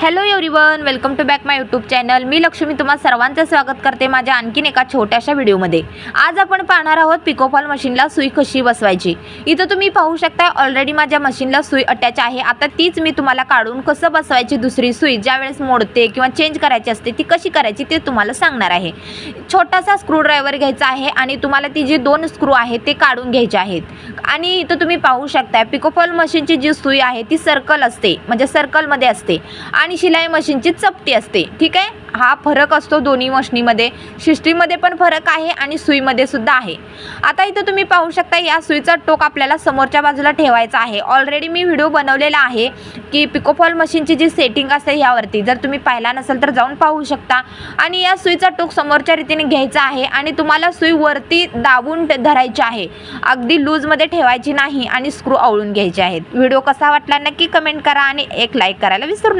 Hello everyone welcome to back my YouTube channel मी लक्ष्मी तुम्हा सर्वांचं स्वागत करते माझ्या आणखीन एका छोट्याशा व्हिडिओमध्ये. आज आपण पाहणार आहोत पिकोफॉल मशीनला सुई कशी बसवायची. इथं तुम्ही पाहू शकता ऑलरेडी माझ्या मशीनला सुई अटॅच आहे. आता तीच मी तुम्हाला काढून कसं बसवायची दुसरी सुई ज्यावेळेस मोडते किंवा चेंज करायची असते ती कशी करायची ते तुम्हाला सांगणार आहे. छोटासा स्क्रूड्रायव्हर घ्यायचा आहे आणि तुम्हाला ती जी दोन स्क्रू आहेत ते काढून घ्यायचे आहेत. आणि इथं तुम्ही पाहू शकता पिकोफॉल मशीनची जी सुई आहे ती सर्कल असते म्हणजे सर्कलमध्ये असते. आणि आणि शिलाई मशीनची चपटी असते. ठीक आहे? हा फरक असतो दोन्ही मशनीमध्ये. सिस्टीममध्ये पण फरक आहे आणि सुईमध्ये सुद्धा आहे. आता इथं तुम्ही पाहू शकता या सुईचा टोक आपल्याला समोरच्या बाजूला ठेवायचा आहे. ऑलरेडी मी व्हिडिओ बनवलेला आहे की पिकोफॉल मशीनची जी सेटिंग असते ह्यावरती. जर तुम्ही पाहिला नसेल तर जाऊन पाहू शकता. आणि या सुईचा टोक समोरच्या रीतीने घ्यायचा आहे आणि तुम्हाला सुई वरती दाबून धरायची आहे. अगदी लूजमध्ये ठेवायची नाही आणि स्क्रू आवळून घ्यायचे आहेत. व्हिडिओ कसा वाटला नक्की कमेंट करा आणि एक लाईक करायला विसरू